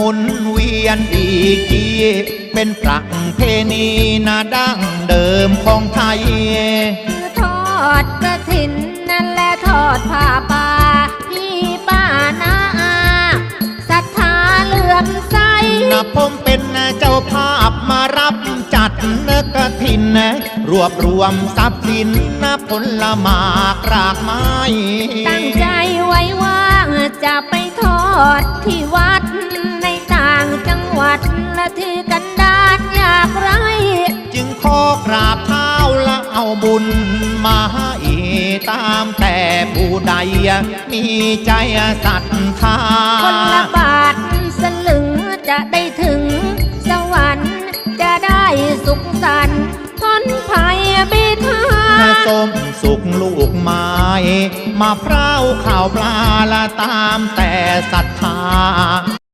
หมุนเวียนอีกทีเป็นประเพณีนาดั้งเดิมของไทย ทอดกระถินนั่นแหละทอดผ้าป่าพี่ป้านาอาศรัทธาเลื่อมใสนะผมเป็นเจ้าภาพมารับจัดเนกถิน รวบรวมทรัพย์สินนะผลหมากรากไม้ ตั้งใจไว้ว่าจะไปทอดที่วัด ราบเท้าและเอาบุญมาให้ตามแต่ผู้ใด มีใจศรัทธาคนละบาทสลึงจะได้ถึง สวรรค์จะได้สุขสันต์พ้นภัยบิทาแม่ส้มสุกลูกไม้มาพร้าวข่าวปลาละตามแต่ศรัทธา